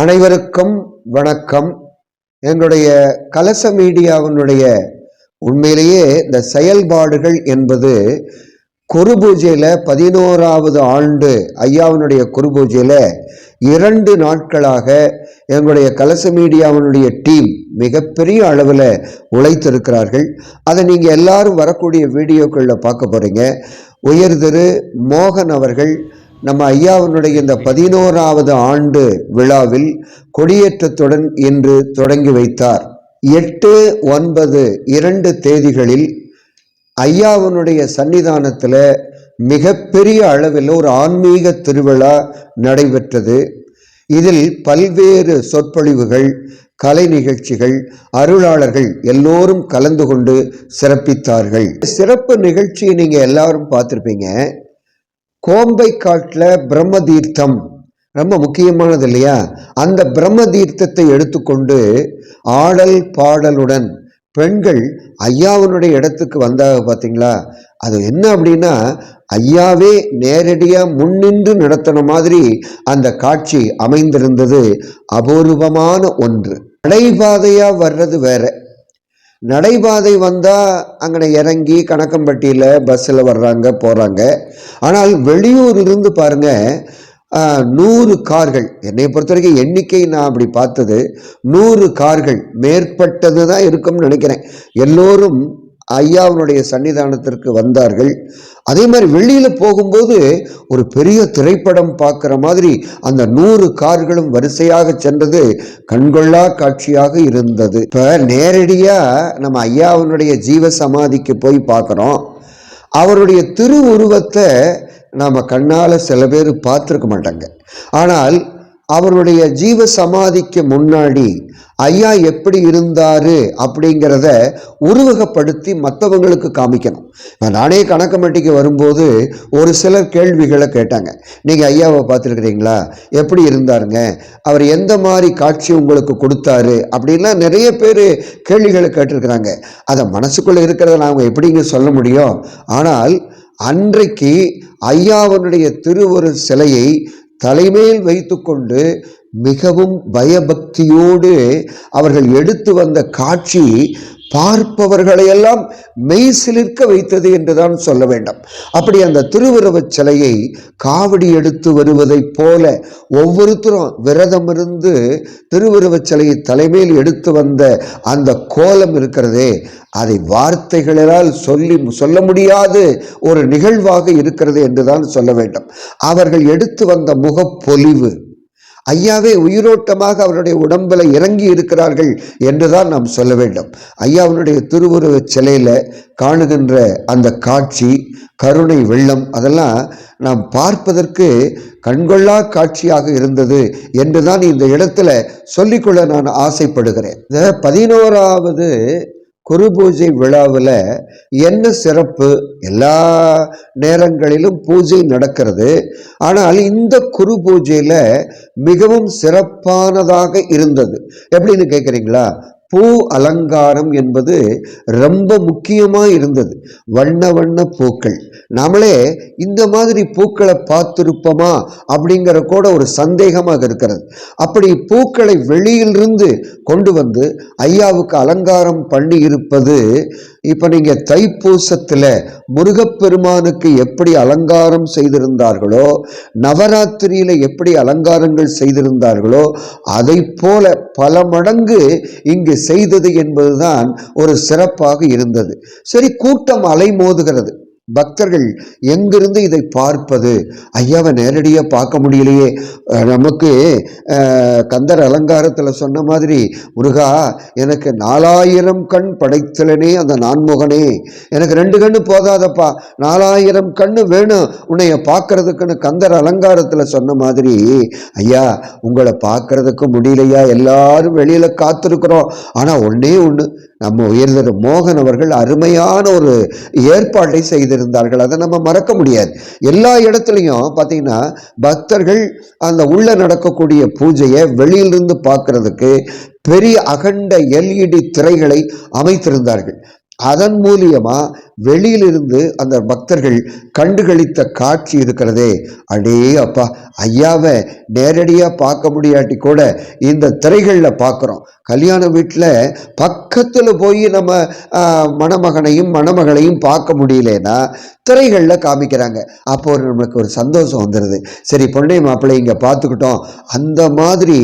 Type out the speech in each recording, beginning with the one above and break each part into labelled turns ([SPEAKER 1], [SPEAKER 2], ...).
[SPEAKER 1] அனைவருக்கும் வணக்கம். எங்களுடைய கலச மீடியாவினுடைய உண்மையிலேயே இந்த செயல்பாடுகள் என்பது குரு பூஜையில் பதினோராவது ஆண்டு ஐயாவினுடைய குரு பூஜையில் இரண்டு நாட்களாக எங்களுடைய கலச மீடியாவினுடைய டீம் மிகப்பெரிய அளவில் உழைத்திருக்கிறார்கள். அதை நீங்கள் எல்லாரும் வரக்கூடிய வீடியோக்களில் பார்க்க போகிறீங்க உயர்திரு மோகன் அவர்கள் நம்ம ஐயாவினுடைய இந்த பதினோராவது ஆண்டு விழாவில் கொடியேற்றத்துடன் இன்று தொடங்கி வைத்தார். எட்டு ஒன்பது இரண்டு தேதிகளில் ஐயாவினுடைய சன்னிதானத்தில் மிகப்பெரிய அளவில் ஒரு ஆன்மீக திருவிழா நடைபெற்றது. இதில் பல்வேறு சொற்பொழிவுகள் கலை நிகழ்ச்சிகள் அருளாளர்கள் எல்லோரும் கலந்து கொண்டு சிறப்பித்தார்கள். சிறப்பு நிகழ்ச்சியை நீங்கள் எல்லாரும் பார்த்துருப்பீங்க. கோம்பை காட்டில் பிரம்ம தீர்த்தம் ரொம்ப முக்கியமானது இல்லையா? அந்த பிரம்ம தீர்த்தத்தை எடுத்துக்கொண்டு ஆடல் பாடலுடன் பெண்கள் ஐயாவினுடைய இடத்துக்கு வந்தாக பார்த்தீங்களா? அது என்ன அப்படின்னா ஐயாவே நேரடியாக முன்னின்று நடத்தின மாதிரி அந்த காட்சி அமைந்திருந்தது. அபூர்வமான ஒன்று. நடைபாதையாக வர்றது வேற. நடைபாதை வந்தால் அங்கே இறங்கி கணக்கம்பட்டியில் பஸ்ஸில் வர்றாங்க போகிறாங்க ஆனால் வெளியூரிலிருந்து பாருங்கள் நூறு கார்கள் என்னை பொறுத்த வரைக்கும் எண்ணிக்கை நான் அப்படி பார்த்தது நூறு கார்கள் மேற்பட்டது தான் இருக்கும்னு நினைக்கிறேன். எல்லோரும் ஐயாவினுடைய சன்னிதானத்திற்கு வந்தார்கள். அதே மாதிரி வெளியில் போகும்போது ஒரு பெரிய திரைப்படம் பார்க்குற மாதிரி அந்த நூறு கார்களும் வரிசையாக சென்றது கண்கொள்ளா காட்சியாக இருந்தது. இப்போ நேரடியாக நம்ம ஐயாவினுடைய ஜீவ சமாதிக்கு போய் பார்க்குறோம். அவருடைய திருவுருவத்தை நாம் கண்ணால் சில பேர் பார்த்துருக்க மாட்டாங்க. ஆனால் அவருடைய ஜீவ சமாதிக்கு முன்னாடி ஐயா எப்படி இருந்தாரு அப்படிங்கிறத உருவகப்படுத்தி மற்றவங்களுக்கு காமிக்கணும். நானே கணக்கமட்டிக்கு வரும்போது ஒரு சிலர் கேள்விகளை கேட்டாங்க. நீங்கள் ஐயாவை பார்த்துருக்குறீங்களா? எப்படி இருந்தாருங்க? அவர் எந்த மாதிரி காட்சி உங்களுக்கு கொடுத்தாரு? அப்படின்லாம் நிறைய பேர் கேள்விகளை கேட்டிருக்கிறாங்க. அதை மனசுக்குள்ளே இருக்கிறத நாங்கள் எப்படிங்க சொல்ல முடியும்? ஆனால் அன்றைக்கு ஐயாவனுடைய திருவரு சிலையை தலைமேல் வைத்துக்கொண்டு மிகவும் பயபக்தியோடு அவர்கள் எடுத்து வந்த காட்சி பார்ப்பவர்களையெல்லாம் மெய் சிலிர்க்க வைத்தது என்றுதான் சொல்ல வேண்டும். அப்படி அந்த திருவுருவச் சிலையை காவடி எடுத்து வருவதைப் போல ஒவ்வொருத்தரும் விரதம் இருந்து திருவுருவச் சிலையை தலைமையில் எடுத்து வந்த அந்த கோலம் இருக்கிறதே அதை வார்த்தைகளால் சொல்லி சொல்ல முடியாது ஒரு நிகழ்வாக இருக்கிறது என்றுதான் சொல்ல வேண்டும். அவர்கள் எடுத்து வந்த முகப்பொலிவு. ஐயாவே உயிரோட்டமாக அவருடைய உடம்பில் இறங்கி இருக்கிறார்கள் என்றுதான் நாம் சொல்ல வேண்டும். ஐயாவினுடைய திருவுருவச் சிலையில் காணுகின்ற அந்த காட்சி கருணை வெள்ளம் அதெல்லாம் நாம் பார்ப்பதற்கு கண்கொள்ளா காட்சியாக இருந்தது என்றுதான் இந்த இடத்துல சொல்லிக்கொள்ள நான் ஆசைப்படுகிறேன். இந்த பதினோராவது குரு பூஜை விழாவில் என்ன சிறப்பு? எல்லா நேரங்களிலும் பூஜை நடக்கிறது. ஆனால் இந்த குரு பூஜையில் மிகவும் சிறப்பானதாக இருந்தது. எப்படின்னு கேட்குறீங்களா பூ அலங்காரம் என்பது ரொம்ப முக்கியமாக இருந்தது. வண்ண வண்ண பூக்கள். நாமளே இந்த மாதிரி பூக்களை பார்த்துருப்போமா அப்படிங்கிற கூட ஒரு சந்தேகமாக இருக்கிறது. அப்படி பூக்களை வெளியிலிருந்து கொண்டு வந்து ஐயாவுக்கு அலங்காரம் பண்ணி இருப்பது இப்போ நீங்கள் தைப்பூசத்தில் முருகப்பெருமானுக்கு எப்படி அலங்காரம் செய்திருந்தார்களோ நவராத்திரியில் எப்படி அலங்காரங்கள் செய்திருந்தார்களோ அதை போல பல மடங்கு இங்கு செய்தது என்பதுதான் ஒரு சிறப்பாக இருந்தது. சரி கூட்டம் அலைமோதுகிறது. பக்தர்கள் எங்கிருந்து இதை பார்ப்பது? ஐயாவை நேரடியாக பார்க்க முடியலையே. நமக்கு கந்தர் அலங்காரத்தில் சொன்ன மாதிரி முருகா எனக்கு நாலாயிரம் கண் படைத்தலனே அந்த நான்முகனே. எனக்கு ரெண்டு கண்ணு போதாதப்பா. நாலாயிரம் கண்ணு வேணும். உன்னைய பார்க்கறதுக்குன்னு கந்தர் அலங்காரத்தில் சொன்ன மாதிரி ஐயா உங்களை பார்க்கறதுக்கு முடியலையா? எல்லாரும் வெளியில் காத்திருக்கிறோம். ஆனால் ஒன்றே ஒன்று நம்ம உயர்ந்த மோகன் அவர்கள் அருமையான ஒரு ஏற்பாட்டை செய்திருந்தார்கள். அதை நம்ம மறக்க முடியாது. எல்லா இடத்துலையும் பார்த்தீங்கன்னா பக்தர்கள் அந்த உள்ளே நடக்கக்கூடிய பூஜையை வெளியிலிருந்து பார்க்கறதுக்கு பெரிய அகண்ட எல்இடி திரைகளை அமைத்திருந்தார்கள். அதன் மூலியமா வெளியிலிருந்து அந்த பக்தர்கள் கண்டுகளித்த காட்சி இருக்கிறதே. அடே அப்பா ஐயாவை நேரடியாக பார்க்க முடியாட்டி கூட இந்த திரைகளில் பார்க்குறோம் கல்யாண வீட்டில் பக்கத்தில் போய் நம்ம மணமகனையும் மணமகளையும் பார்க்க முடியலன்னா திரைகளில் காமிக்கிறாங்க. அப்போ ஒரு நம்மளுக்கு ஒரு சந்தோஷம் வந்துடுது சரி பொண்ணை மாப்பிள்ளை இங்கே பார்த்துக்கிட்டோம். அந்த மாதிரி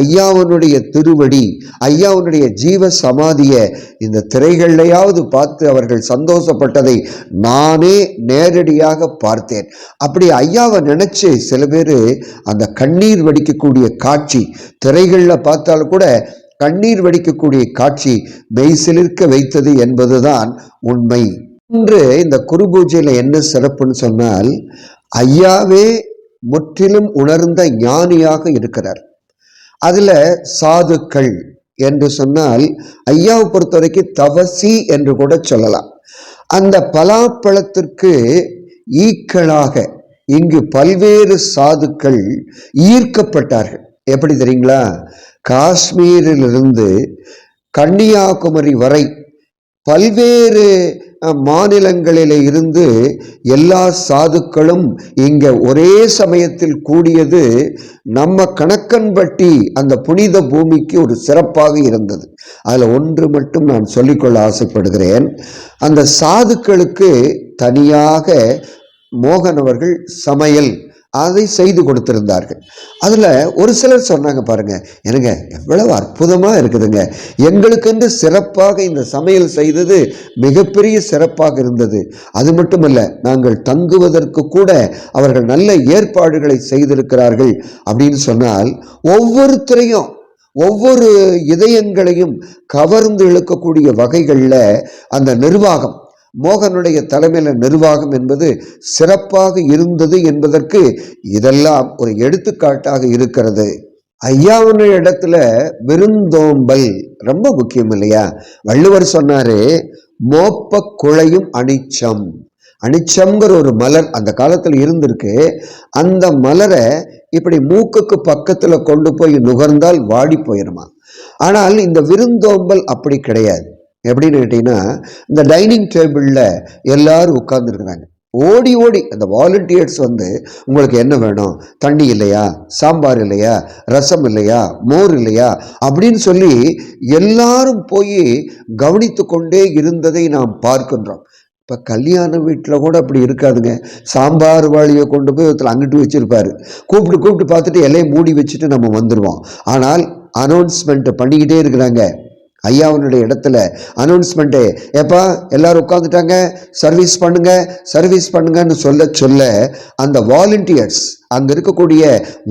[SPEAKER 1] ஐயாவனுடைய திருவடி ஐயாவனுடைய ஜீவ சமாதியை இந்த திரைகள்லையாவது பார்த்து அவர்கள் சந்தோஷப்பட்டதை நானே நேரடியாக பார்த்தேன். அப்படி ஐயாவை நினச்சி சில பேர் அந்த கண்ணீர் வடிக்கக்கூடிய காட்சி திரைகளில் பார்த்தாலும் கூட கண்ணீர் வடிக்கக்கூடிய காட்சி மெய்சிலிருக்க வைத்தது என்பதுதான் உண்மை. இன்று இந்த குரு பூஜையில் என்ன சிறப்புன்னு சொன்னால் ஐயாவே முற்றிலும் உணர்ந்த ஞானியாக இருக்கிறார். அதில் சாதுக்கள் என்று சொன்னால் ஐயாவை பொறுத்த வரைக்கும் தவசி என்று கூட சொல்லலாம். அந்த பலாப்பழத்திற்கு ஈக்களாக இங்கு பல்வேறு சாதுக்கள் ஈர்க்கப்பட்டார்கள். எப்படி தெரியுங்களா? காஷ்மீரிலிருந்து கன்னியாகுமரி வரை பல்வேறு அஹ், மாநிலங்களிலே இருந்து எல்லா சாதுக்களும் இங்க ஒரே சமயத்தில் கூடியது நம்ம கணக்கன்பட்டி அந்த புனித பூமிக்கு ஒரு சிறப்பாக இருந்தது. அதில் ஒன்று மட்டும் நான் சொல்லிக்கொள்ள ஆசைப்படுகிறேன். அந்த சாதுக்களுக்கு தனியாக மோகன் அவர்கள் சமையல் அதை செய்து கொடுத்திருந்தார்கள். அதில் ஒரு சிலர் சொன்னாங்க பாருங்க எனக்கு எவ்வளவு அற்புதமாக இருக்குதுங்க. எங்களுக்கென்று சிறப்பாக இந்த சமையல் செய்தது மிகப்பெரிய சிறப்பாக இருந்தது. அது மட்டுமல்ல நாங்கள் தங்குவதற்கு கூட அவர்கள் நல்ல ஏற்பாடுகளை செய்திருக்கிறார்கள். அப்படின்னு சொன்னால் ஒவ்வொருத்தரையும் ஒவ்வொரு இதயங்களையும் கவர்ந்து இழுக்கக்கூடிய வகைகளில் அந்த நிர்வாகம் மோகனுடைய தலைமையில் நிர்வாகம் என்பது சிறப்பாக இருந்தது என்பதற்கு இதெல்லாம் ஒரு எடுத்துக்காட்டாக இருக்கிறது. ஐயாவுடைய இடத்துல விருந்தோம்பல் ரொம்ப முக்கியம் இல்லையா? வள்ளுவர் சொன்னாரு மோப்ப குழையும் அனிச்சம். அனிச்சம்ங்கிற ஒரு மலர் அந்த காலத்தில் இருந்திருக்கு. அந்த மலரை இப்படி மூக்குக்கு பக்கத்தில் கொண்டு போய் நுகர்ந்தால் வாடி போயிருமா? ஆனால் இந்த விருந்தோம்பல் அப்படி கிடையாது. எப்படின்னு கேட்டிங்கன்னா இந்த டைனிங் டேபிளில் எல்லோரும் உட்கார்ந்துருக்குறாங்க. ஓடி ஓடி அந்த வாலண்டியர்ஸ் வந்து உங்களுக்கு என்ன வேணும்? தண்ணி இல்லையா? சாம்பார் இல்லையா? ரசம் இல்லையா? மோர் இல்லையா? அப்படின்னு சொல்லி எல்லாரும் போய் கவனித்து கொண்டே இருந்ததை நாம் பார்க்கின்றோம். இப்போ கல்யாண வீட்டில் கூட அப்படி இருக்காதுங்க. சாம்பார் வாளியை கொண்டு போய் ஒருத்தர் அங்கிட்டு வச்சுருப்பார். கூப்பிட்டு கூப்பிட்டு பார்த்துட்டு எல்லையை மூடி வச்சுட்டு நம்ம வந்துடுவோம் ஆனால் அனௌன்ஸ்மெண்ட்டை பண்ணிக்கிட்டே இருக்கிறாங்க. ஐயாவனுடைய இடத்துல அனௌன்ஸ்மெண்ட்டு ஏப்பா எல்லோரும் உட்காந்துட்டாங்க சர்வீஸ் பண்ணுங்க சர்வீஸ் பண்ணுங்கன்னு சொல்ல சொல்ல அந்த வாலண்டியர்ஸ் அங்கே இருக்கக்கூடிய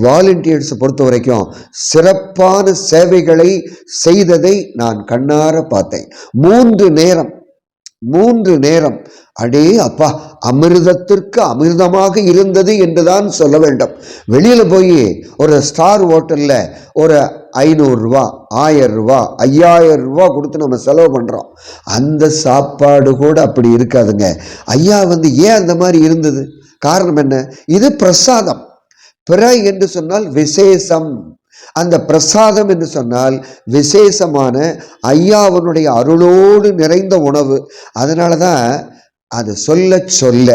[SPEAKER 1] வாலண்டியர்ஸை பொறுத்த வரைக்கும் சிறப்பான சேவைகளை செய்ததை நான் கண்ணார பார்த்தேன். மூன்று நேரம் மூன்று நேரம். அடே அப்பா அமிர்தத்திற்கு அமிர்தமாக இருந்தது என்றுதான் சொல்ல வேண்டும். வெளியில் போய் ஒரு ஸ்டார் ஹோட்டலில் ஒரு ஐநூறுரூவா ஆயிரம் ரூபா ஐயாயிரம் ரூபா கொடுத்து நம்ம செலவு பண்ணுறோம் அந்த சாப்பாடு கூட அப்படி இருக்காதுங்க. ஐயா வந்து ஏன் அந்த மாதிரி இருந்தது? காரணம் என்ன? இது பிரசாதம். பிற என்று சொன்னால் விசேஷம். அந்த பிரசாதம் என்று சொன்னால் விசேஷமான ஐயாவனுடைய அருளோடு நிறைந்த உணவு. அதனால தான் அது சொல்ல சொல்ல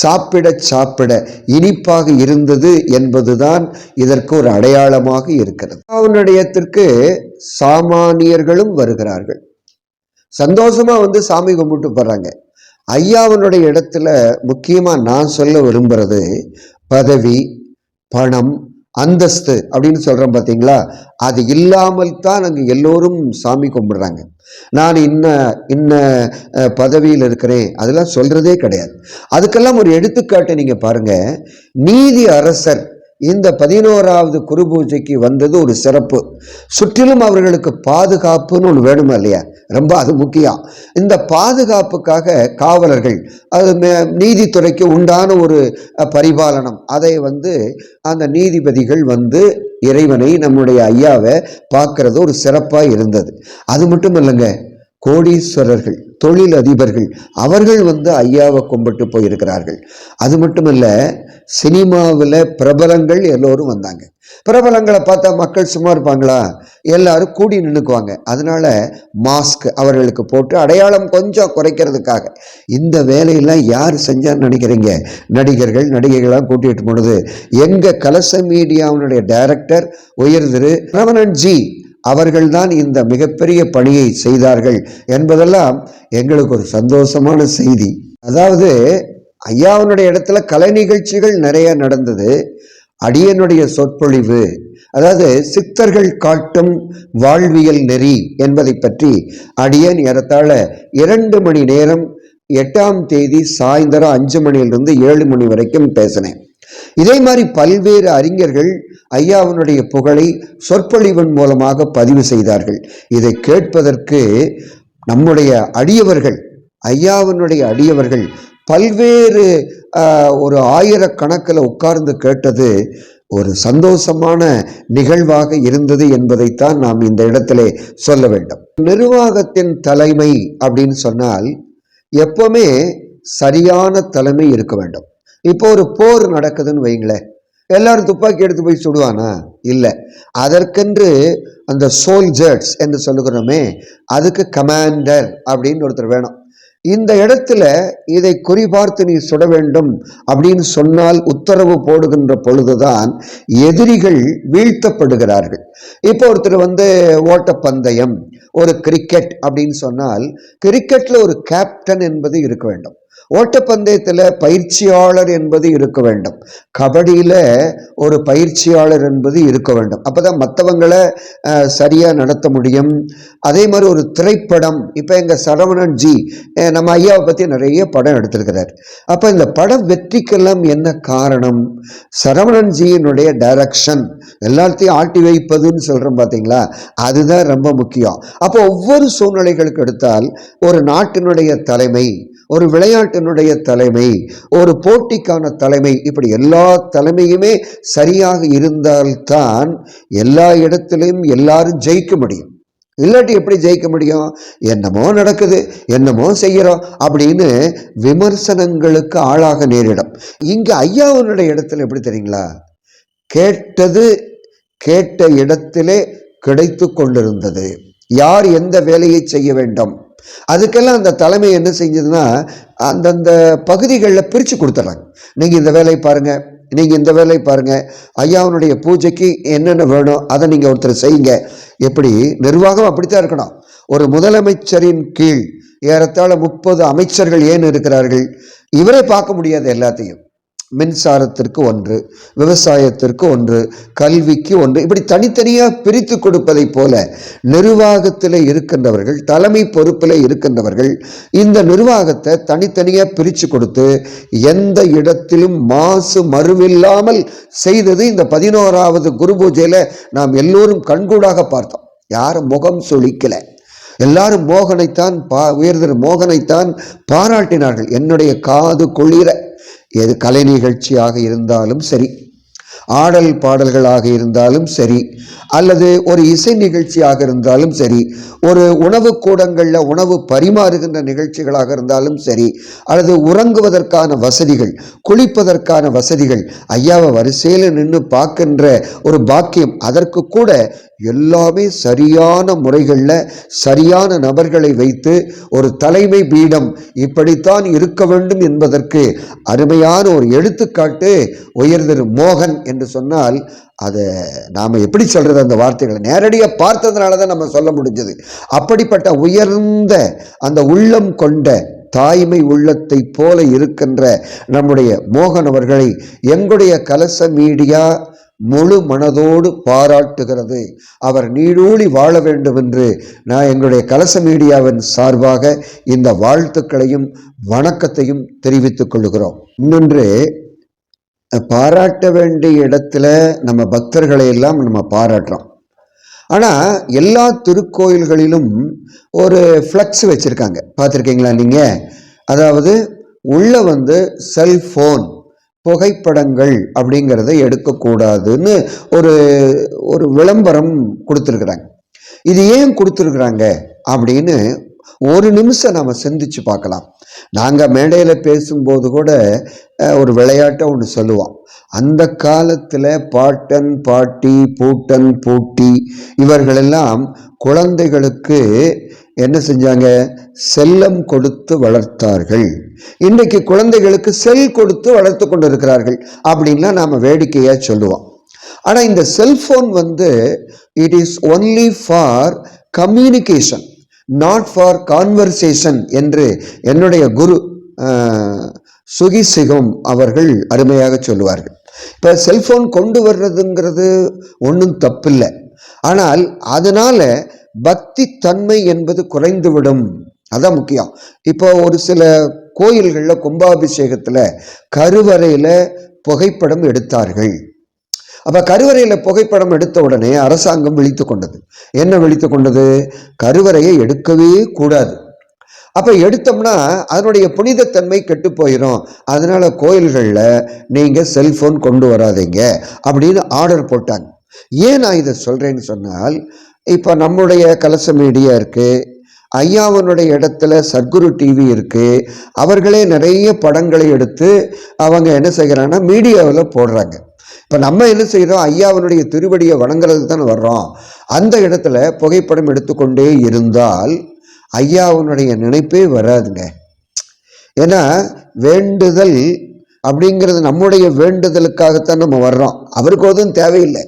[SPEAKER 1] சாப்பிட சாப்பிட இனிப்பாக இருந்தது என்பதுதான் இதற்கு ஒரு அடையாளமாக இருக்கிறது. அவனுடையத்திற்கு சாமானியர்களும் வருகிறார்கள். சந்தோஷமா வந்து சாமி கும்பிட்டு போறாங்க. ஐயாவனுடைய இடத்துல முக்கியமாக நான் சொல்ல விரும்புறது பதவி பணம் அந்தஸ்து அப்படின்னு சொல்கிறோம் பார்த்தீங்களா அது இல்லாமல் தான் அங்கே எல்லோரும் சாமி கும்பிடுறாங்க. நான் இன்ன இன்ன பதவியில் இருக்கிறேன். அதெல்லாம் சொல்கிறதே கிடையாது. அதுக்கெல்லாம் ஒரு எடுத்துக்காட்டு நீங்கள் பாருங்கள் நீதி அரசர் இந்த பதினோராவது குரு பூஜைக்கு வந்தது ஒரு சிறப்பு. சுற்றிலும் அவர்களுக்கு பாதுகாப்புன்னு ஒன்று வேணுமா இல்லையா? ரொம்ப அது முக்கியம். இந்த பாதுகாப்புக்காக காவலர்கள் அது மே- நீதித்துறைக்கு உண்டான ஒரு பரிபாலனம். அதை வந்து அந்த நீதிபதிகள் வந்து இறைவனை நம்முடைய ஐயாவை பார்க்கறது ஒரு சிறப்பாக இருந்தது. அது மட்டும் இல்லைங்க கோடீஸ்வரர்கள் தொழில் அதிபர்கள் அவர்கள் வந்து ஐயாவை கும்பிட்டு போயிருக்கிறார்கள். அது மட்டுமல்ல சினிமாவில் பிரபலங்கள் எல்லோரும் வந்தாங்க. பிரபலங்களை பார்த்தா மக்கள் சும்மா இருப்பாங்களா? எல்லாரும் கூடி நின்றுக்குவாங்க அதனால் மாஸ்க் அவர்களுக்கு போட்டு அடையாளம் கொஞ்சம் குறைக்கிறதுக்காக. இந்த வேலையெல்லாம் யார் செஞ்சான்னு நினைக்கிறீங்க? நடிகர்கள் நடிகைகள்லாம் கூட்டிகிட்டு போனது எங்கள் கலச மீடியாவினுடைய டைரக்டர் உயர் திரு ரமணன் ஜி. அவர்கள்தான் இந்த மிகப்பெரிய பணியை செய்தார்கள் என்பதெல்லாம் எங்களுக்கு ஒரு சந்தோஷமான செய்தி. அதாவது ஐயாவனுடைய இடத்துல கலை நிகழ்ச்சிகள் நிறைய நடந்தது. அடியனுடைய சொற்பொழிவு அதாவது சித்தர்கள் காட்டும் வாழ்வியல் நெறி என்பதை பற்றி அடியன் ஏறத்தாழ இரண்டு மணி நேரம் எட்டாம் தேதி சாயந்தரம் அஞ்சு மணியிலிருந்து ஏழு மணி வரைக்கும் பேசினேன். இதே மாதிரி பல்வேறு அறிஞர்கள் ஐயாவினுடைய புகழை சொற்பொழிவன் மூலமாக பதிவு செய்தார்கள். இதை கேட்பதற்கு நம்முடைய அடியவர்கள் ஐயாவினுடைய அடியவர்கள் பல்வேறு ஆஹ், ஒரு ஆயிரக்கணக்கில் உட்கார்ந்து கேட்டது ஒரு சந்தோஷமான நிகழ்வாக இருந்தது என்பதைத்தான் நாம் இந்த இடத்திலே சொல்ல வேண்டும். நிர்வாகத்தின் தலைமை அப்படின்னு சொன்னால் எப்பவுமே சரியான தலைமை இருக்க வேண்டும். இப்போ ஒரு போர் நடக்குதுன்னு வைங்களேன். எல்லாரும் துப்பாக்கி எடுத்து போய் சுடுவானா? இல்லை. அதற்கென்று அந்த சோல்ஜர்ஸ் என்று சொல்லுகிறோமே அதுக்கு கமாண்டர் அப்படின்னு ஒருத்தர் வேணும். இந்த இடத்துல இதை குறிபார்த்து நீ சுட வேண்டும் அப்படின்னு சொன்னால் உத்தரவு போடுகின்ற பொழுதுதான் எதிரிகள் வீழ்த்தப்படுகிறார்கள். இப்போ ஒருத்தர் வந்து ஓட்டப்பந்தயம் ஒரு கிரிக்கெட் அப்படின்னு சொன்னால் கிரிக்கெட்டில் ஒரு கேப்டன் என்பது இருக்க வேண்டும். ஓட்டப்பந்தயத்தில் பயிற்சியாளர் என்பது இருக்க வேண்டும். கபடியில் ஒரு பயிற்சியாளர் என்பது இருக்க வேண்டும். அப்போ தான் மற்றவங்களை சரியாக நடத்த முடியும். அதே மாதிரி ஒரு திரைப்படம். இப்போ எங்கள் சரவணன் ஜி நம்ம ஐயாவை பற்றி நிறைய படம் எடுத்திருக்கிறார். அப்போ இந்த படம் வெற்றிக்கெல்லாம் என்ன காரணம்? சரவணன் ஜியினுடைய டைரக்ஷன் எல்லாத்தையும் ஆட்டி வைப்பதுன்னு சொல்கிறோம் பார்த்தீங்களா அதுதான் ரொம்ப முக்கியம். அப்போ ஒவ்வொரு சூழ்நிலைகளுக்கு எடுத்தால் ஒரு நாட்டினுடைய தலைமை ஒரு விளையாட்டினுடைய தலைமை ஒரு போட்டிக்கான தலைமை இப்படி எல்லா தலைமையுமே சரியாக இருந்தால்தான் எல்லா இடத்திலையும் எல்லாரும் ஜெயிக்க முடியும். இல்லாட்டி எப்படி ஜெயிக்க முடியும்? என்னமோ நடக்குது என்னமோ செய்கிறோம் அப்படின்னு விமர்சனங்களுக்கு ஆளாக நேரிடும். இங்கே ஐயாவனுடைய இடத்துல எப்படி தெரியுங்களா? கேட்டது கேட்ட இடத்திலே கிடைத்து கொண்டிருந்தது. யார் எந்த வேலையை செய்ய வேண்டும்? அதுக்கெல்லாம் அந்த தலைமை என்ன செஞ்சதுன்னா அந்தந்த பகுதிகளில் பிரித்து கொடுத்துட்றாங்க. நீங்கள் இந்த வேலையை பாருங்கள் நீங்கள் இந்த வேலையை பாருங்கள் ஐயாவுனுடைய பூஜைக்கு என்னென்ன வேணும் அதை நீங்கள் ஒருத்தர் செய்யுங்க. எப்படி? நிர்வாகம் அப்படித்தான் இருக்கணும். ஒரு முதலமைச்சரின் கீழ் ஏறத்தாழ முப்பது அமைச்சர்கள் ஏன் இருக்கிறார்கள்? இவரே பார்க்க முடியாது எல்லாத்தையும். மின்சாரத்திற்கு ஒன்று விவசாயத்திற்கு ஒன்று கல்விக்கு ஒன்று. இப்படி தனித்தனியாக பிரித்து கொடுப்பதை போல நிர்வாகத்தில் இருக்கின்றவர்கள் தலைமை பொறுப்பில் இருக்கின்றவர்கள் இந்த நிர்வாகத்தை தனித்தனியாக பிரித்து கொடுத்து எந்த இடத்திலும் மாசு மறுவில்லாமல் செய்தது இந்த பதினோராவது குரு பூஜையில் நாம் எல்லோரும் கண்கூடாக பார்த்தோம். யாரும் முகம் சொலிக்கலை எல்லாரும் மோகனைத்தான் பா உயர்தர் மோகனைத்தான் பாராட்டினார்கள். என்னுடைய காது குளிர. எது கலை நிகழ்ச்சியாக இருந்தாலும் சரி. ஆடல் பாடல்களாக இருந்தாலும் சரி அல்லது ஒரு இசை நிகழ்ச்சியாக இருந்தாலும் சரி ஒரு உணவு கூடங்களில் உணவு பரிமாறுகின்ற நிகழ்ச்சிகளாக இருந்தாலும் சரி அல்லது உறங்குவதற்கான வசதிகள் குளிப்பதற்கான வசதிகள் ஐயாவை வரிசையில் நின்று பார்க்கின்ற ஒரு பாக்கியம் அதற்கு கூட எல்லாமே சரியான முறைகளில் சரியான நபர்களை வைத்து ஒரு தலைமை பீடம் இப்படித்தான் இருக்க வேண்டும் என்பதற்கு அருமையான ஒரு எடுத்துக்காட்டு உயர்திரு மோகன் என்று என்று சொன்னால் அதை நாம் எப்படி சொல்கிறது அந்த வார்த்தைகளை? நேரடியாக பார்த்ததுனால தான் நம்ம சொல்ல முடிஞ்சது. அப்படிப்பட்ட உயர்ந்த அந்த உள்ளம் கொண்ட தாய்மை உள்ளத்தை போல இருக்கின்ற நம்முடைய மோகன் அவர்களை எங்களுடைய கலச மீடியா முழு மனதோடு பாராட்டுகிறது. அவர் நீடூழி வாழ வேண்டும் என்று நான் எங்களுடைய கலச மீடியாவின் சார்பாக இந்த வாழ்த்துக்களையும் வணக்கத்தையும் தெரிவித்துக் கொள்கிறோம். இன்னொன்று பாராட்ட வேண்டிய இடத்துல நம்ம பக்தர்களை எல்லாம் நம்ம பாராட்டுறோம். ஆனால் எல்லா திருக்கோயில்களிலும் ஒரு ஃப்ளக்ஸ் வச்சுருக்காங்க. பார்த்துருக்கீங்களா நீங்கள் அதாவது உள்ளே வந்து செல்ஃபோன் புகைப்படங்கள் அப்படிங்கிறத எடுக்கக்கூடாதுன்னு ஒரு ஒரு விளம்பரம் கொடுத்துருக்குறாங்க. இது ஏன் கொடுத்துருக்குறாங்க? அப்படின்னு ஒரு நிமிஷம் நம்ம சிந்திச்சு பார்க்கலாம். நாங்கள் மேடையில் பேசும்போது கூட ஒரு விளையாட்டை ஒன்று சொல்லுவோம். அந்த காலத்தில் பாட்டன் பாட்டி பூட்டன் பூட்டி இவர்களெல்லாம் குழந்தைகளுக்கு என்ன செஞ்சாங்க? செல்லம் கொடுத்து வளர்த்தார்கள். இன்றைக்கு குழந்தைகளுக்கு செல் கொடுத்து வளர்த்து கொண்டு இருக்கிறார்கள் அப்படின்லாம் நாம் வேடிக்கையாக சொல்லுவோம். ஆனால் இந்த செல்ஃபோன் வந்து it is only for communication not for conversation என்று என்னுடைய குரு சுகி சிகம் அவர்கள் அருமையாக சொல்லுவார்கள். இப்போ செல்ஃபோன் கொண்டு வர்றதுங்கிறது ஒன்றும் தப்பில்லை. ஆனால் அதனால் பக்தி தன்மை என்பது குறைந்துவிடும். அதான் முக்கியம். இப்போ ஒரு சில கோயில்களில் கும்பாபிஷேகத்தில் கருவறையில் புகைப்படம் எடுத்தார்கள். அப்போ கருவறையில் புகைப்படம் எடுத்த உடனே அரசாங்கம் விழித்து கொண்டது. என்ன விழித்து கொண்டது? கருவறையை எடுக்கவே கூடாது. அப்போ எடுத்தோம்னா அதனுடைய புனிதத்தன்மை கெட்டு போயிடும் அதனால கோயில்களில் நீங்கள் செல்ஃபோன் கொண்டு வராதீங்க அப்படின்னு ஆர்டர் போட்டாங்க. ஏன் நான் இதை சொல்கிறேன்னு சொன்னால் இப்போ நம்முடைய கலச மீடியா இருக்குது ஐயாவனுடைய இடத்துல சத்குரு டிவி இருக்குது அவர்களே நிறைய படங்களை எடுத்து அவங்க என்ன செய்கிறாங்கன்னா மீடியாவில் போடுறாங்க. இப்போ நம்ம என்ன செய்கிறோம் ஐயாவனுடைய திருவடியை வணங்குறது தானே வர்றோம். அந்த இடத்துல புகைப்படம் எடுத்துக்கொண்டே இருந்தால் ஐயாவனுடைய நினைப்பே வராதுங்க. ஏன்னா வேண்டுதல் அப்படிங்கிறது நம்முடைய வேண்டுதலுக்காகத்தான் நம்ம வர்றோம். அவருக்கு எதுவும் தேவையில்லை.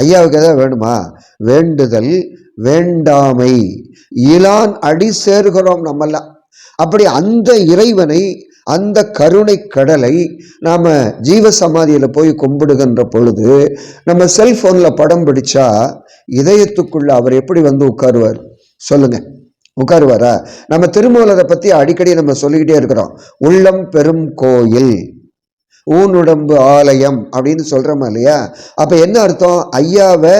[SPEAKER 1] ஐயாவுக்கு எதாவது வேணுமா? வேண்டுதல் வேண்டாமை. இலான் அடி சேர்கிறோம் நம்மெல்லாம். அப்படி அந்த இறைவனை அந்த கருணை கடலை நாம் ஜீவ சமாதியில் போய் கும்பிடுகின்ற பொழுது நம்ம செல்ஃபோனில் படம் பிடிச்சா இதயத்துக்குள்ளே அவர் எப்படி வந்து உட்காருவார்? சொல்லுங்கள் உட்காருவாரா? நம்ம திருமூலரை பற்றி அடிக்கடி நம்ம சொல்லிக்கிட்டே இருக்கிறோம். உள்ளம் பெரும் கோயில் ஊனுடம்பு ஆலயம் அப்படின்னு சொல்கிறோமா இல்லையா? அப்போ என்ன அர்த்தம்? ஐயாவை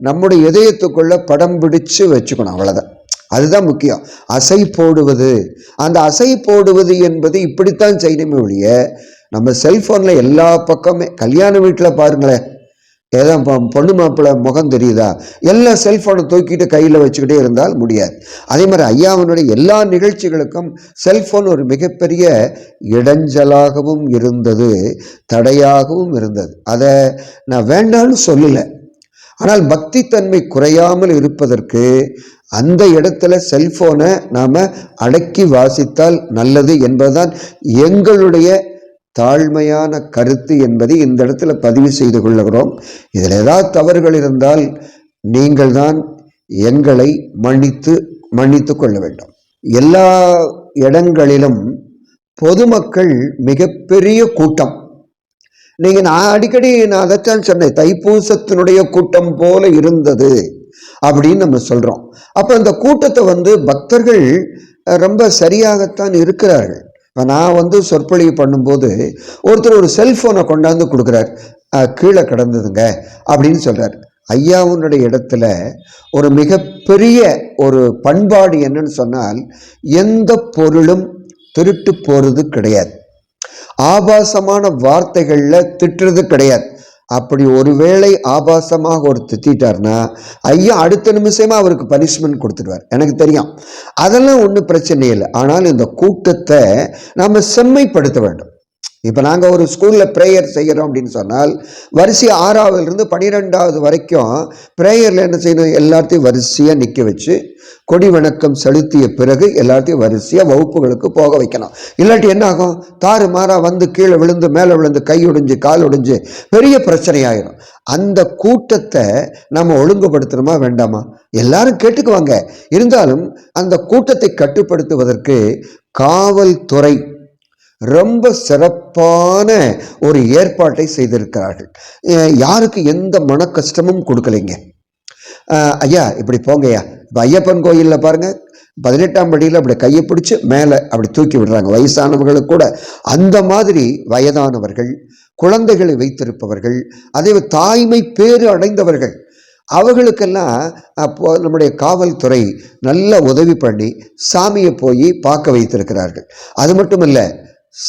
[SPEAKER 1] நம்முடைய இதயத்துக்குள்ளே படம் பிடிச்சு வச்சுக்கணும் அவ்வளோதான் அதுதான் முக்கியம். அசை போடுவது. அந்த அசை போடுவது என்பது இப்படித்தான் செய்யணுமே ஒழிய நம்ம செல்ஃபோனில் எல்லா பக்கமே கல்யாண வீட்டில் பாருங்களேன். ஏதோ பொண்ணு மாப்பிள்ளை முகம் தெரியுதா? எல்லா செல்ஃபோனை தூக்கிட்டு கையில் வச்சுக்கிட்டே இருந்தால் முடியாது. அதே மாதிரி ஐயாவனுடைய எல்லா நிகழ்ச்சிகளுக்கும் செல்ஃபோன் ஒரு மிகப்பெரிய இடைஞ்சலாகவும் இருந்தது தடையாகவும் இருந்தது. அதை நான் வேண்டான்னு சொல்லலை. ஆனால் பக்தி தன்மை குறையாமல் இருப்பதற்கு அந்த இடத்துல செல்ஃபோனை நாம் அடக்கி வாசித்தால் நல்லது என்பதுதான் எங்களுடைய தாழ்மையான கருத்து என்பதை இந்த இடத்துல பதிவு செய்து கொள்ளுகிறோம் இதில் ஏதாவது தவறுகள் இருந்தால் நீங்கள் தான் எங்களை மன்னித்து மன்னித்து கொள்ள வேண்டும். எல்லா இடங்களிலும் பொதுமக்கள் மிகப்பெரிய கூட்டம். நீங்கள் நான் அடிக்கடி நான் அதைத்தான் சொன்னேன் தைப்பூசத்தினுடைய கூட்டம் போல இருந்தது. அப்படின்னு நம்ம சொல்றோம். அப்போ அந்த கூட்டத்தை வந்து பக்தர்கள் ரொம்ப சரியாகத்தான் இருக்கிறார்கள். இப்போ நான் வந்து சொற்பொழிவு பண்ணும்போது ஒருத்தர் ஒரு செல்ஃபோனை கொண்டாந்து கொடுக்குறார். அஹ், கீழே கிடந்ததுங்க அப்படின்னு சொல்கிறார் ஐயாவுனுடைய இடத்துல ஒரு மிகப்பெரிய ஒரு பண்பாடு என்னன்னு சொன்னால் எந்த பொருளும் திருட்டு போறது கிடையாது. ஆபாசமான வார்த்தைகள்ல திட்டுறது கிடையாது. அப்படி ஒருவேளை ஆபாசமாக ஒரு திட்டார்னா ஐயா அடுத்த நிமிஷமா அவருக்கு பனிஷ்மெண்ட் கொடுத்துடுவார். எனக்கு தெரியும். அதெல்லாம் ஒன்றும் பிரச்சனை இல்லை. ஆனால் இந்த கூட்டத்தை நம்ம செம்மைப்படுத்த வேண்டும். இப்போ நாங்கள் ஒரு ஸ்கூலில் ப்ரேயர் செய்கிறோம் அப்படின்னு சொன்னால் வரிசை ஆறாவதுலேருந்து பன்னிரெண்டாவது வரைக்கும் ப்ரேயரில் என்ன செய்யணும்? எல்லாத்தையும் வரிசையாக நிற்க வச்சு கொடி வணக்கம் செலுத்திய பிறகு எல்லாத்தையும் வரிசையாக வகுப்புகளுக்கு போக வைக்கணும். இல்லாட்டி என்ன ஆகும்? தாறு மாறாக வந்து கீழே விழுந்து மேலே விழுந்து கை ஒடிஞ்சு கால் ஒடிஞ்சு பெரிய பிரச்சனையாயிரும். அந்த கூட்டத்தை நம்ம ஒழுங்குபடுத்தணுமா வேண்டாமா? எல்லாரும் கேட்டுக்குவாங்க. இருந்தாலும் அந்த கூட்டத்தை கட்டுப்படுத்துவதற்கு காவல்துறை ரொம்ப சிறப்பான ஒரு ஏற்பாட்டை செய்திருக்கிறார்கள். யாருக்கு எந்த மன கஷ்டமும் கொடுக்கலைங்க. ஐயா இப்படி போங்கய்யா. இப்போ ஐயப்பன் கோயிலில் பாருங்கள் பதினெட்டாம் படியில் அப்படி கையை பிடிச்சி மேலே அப்படி தூக்கி விடுறாங்க. வயசானவர்களுக்கு கூட அந்த மாதிரி வயதானவர்கள் குழந்தைகளை வைத்திருப்பவர்கள் அதே தாய்மை பேறு அடைந்தவர்கள் அவர்களுக்கெல்லாம் அப்போ நம்முடைய காவல்துறை நல்ல உதவி பண்ணி சாமியை போய் பார்க்க வைத்திருக்கிறார்கள். அது மட்டும் இல்லை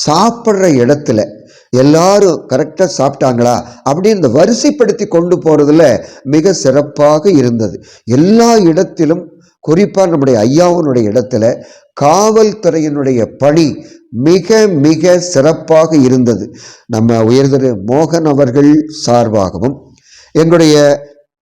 [SPEAKER 1] சாப்பிட்ற இடத்துல எல்லாரும் கரெக்டாக சாப்பிட்டாங்களா? அப்படின்னு இந்த வரிசைப்படுத்தி கொண்டு போகிறதுல மிக சிறப்பாக இருந்தது. எல்லா இடத்திலும் குறிப்பாக நம்முடைய ஐயாவனுடைய இடத்துல காவல்துறையினுடைய பணி மிக மிக சிறப்பாக இருந்தது. நம்ம உயர்திரு மோகன் அவர்கள் சார்பாகவும் எங்களுடைய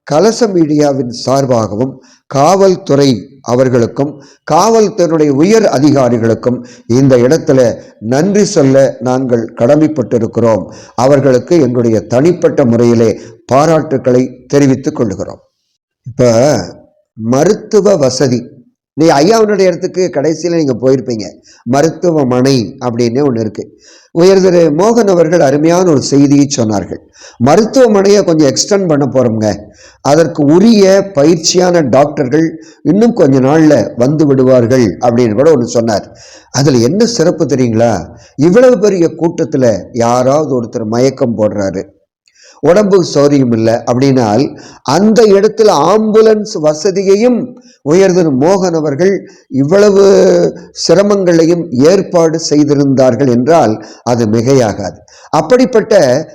[SPEAKER 1] கலச மீடியாவின் சார்பாகவும் காவல்துறை அவர்களுக்கும் காவல்துறையுடைய உயர் அதிகாரிகளுக்கும் இந்த இடத்துல நன்றி சொல்ல நாங்கள் கடமைப்பட்டிருக்கிறோம். அவர்களுக்கு எங்களுடைய தனிப்பட்ட முறையிலே பாராட்டுக்களை தெரிவித்துக் கொள்கிறோம். இப்போ மருத்துவ வசதி நீ ஐயாவுடைய இடத்துக்கு கடைசியில் நீங்கள் போயிருப்பீங்க. மருத்துவமனை அப்படின்னு ஒன்று இருக்குது உயர்திரு மோகன் அவர்கள் அருமையான ஒரு செய்தியை சொன்னார்கள். மருத்துவமனையை கொஞ்சம் எக்ஸ்டெண்ட் பண்ண போகிறோங்க அதற்கு உரிய பயிற்சியான டாக்டர்கள் இன்னும் கொஞ்ச நாளில் வந்து விடுவார்கள் அப்படின்னு கூட ஒன்று சொன்னார். அதில் என்ன சிறப்பு தெரியுங்களா? இவ்வளவு பெரிய கூட்டத்தில் யாராவது ஒருத்தர் மயக்கம் போடுறாரு. உடம்பு சௌரியம் இல்லை. அப்படின்னால் அந்த இடத்துல ஆம்புலன்ஸ் வசதியையும் உயர்திரு மோகன் அவர்கள் இவ்வளவு சிரமங்களையும் ஏற்பாடு செய்திருந்தார்கள் என்றால் அது மிகையாகாது. அப்படிப்பட்ட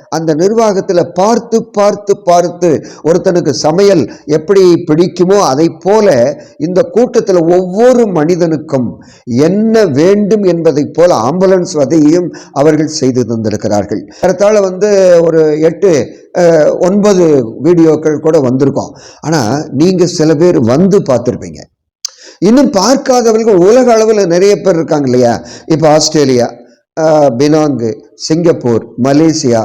[SPEAKER 1] அந்த நிர்வாகத்தில் பார்த்து பார்த்து பார்த்து ஒருத்தனுக்கு சமையல் எப்படி பிடிக்குமோ அதை போல இந்த கூட்டத்தில் ஒவ்வொரு மனிதனுக்கும் என்ன வேண்டும் என்பதைப் போல ஆம்புலன்ஸ் வதையையும் அவர்கள் செய்து தந்திருக்கிறார்கள். ஏறத்தாழ வந்து ஒரு எட்டு ஒன்பது வீடியோக்கள் கூட வந்திருக்கோம். ஆனால் நீங்கள் சில பேர் வந்து பார்த்துருப்பீங்க. இன்னும் பார்க்காதவர்கள் உலக அளவில் நிறைய பேர் இருக்காங்க இல்லையா? இப்போ Australia Penang Singapore Malaysia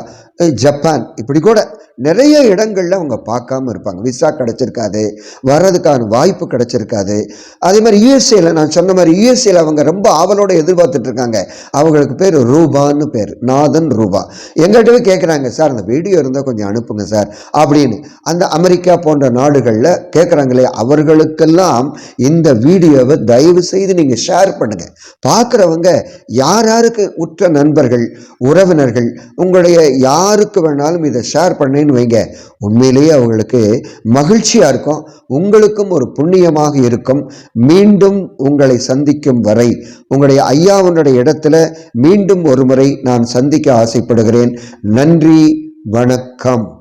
[SPEAKER 1] Japan இப்படி கூட நிறைய இடங்களில் அவங்க பார்க்காம இருப்பாங்க. விசா கிடைச்சிருக்காது. வர்றதுக்கான வாய்ப்பு கிடைச்சிருக்காது. அதே மாதிரி யூஎஸ்ஏல நான் சொன்ன மாதிரி யூஎஸ்ஏல அவங்க ரொம்ப ஆவலோடு எதிர்பார்த்துட்டு இருக்காங்க. அவங்களுக்கு பேர் ரூபான்னு பேர். நாதன் ரூபா. எங்கள்கிட்டவே கேட்குறாங்க சார் அந்த வீடியோ இருந்தால் கொஞ்சம் அனுப்புங்க சார். அப்படின்னு. அந்த அமெரிக்கா போன்ற நாடுகளில் கேட்குறாங்களே அவர்களுக்கெல்லாம் இந்த வீடியோவை தயவு செய்து நீங்கள் ஷேர் பண்ணுங்கள் பார்க்குறவங்க யார் யாருக்கு உற்ற நண்பர்கள் உறவினர்கள் உங்களுடைய யாருக்கு வேணாலும் இதை ஷேர் பண்ணேன்னு வைங்க. உண்மையிலேயே அவங்களுக்கு மகிழ்ச்சியாக இருக்கும். உங்களுக்கும் ஒரு புண்ணியமாக இருக்கும். மீண்டும் உங்களை சந்திக்கும் வரை உங்களுடைய ஐயாவனுடைய இடத்துல மீண்டும் ஒரு முறை நான் சந்திக்க ஆசைப்படுகிறேன். நன்றி வணக்கம்.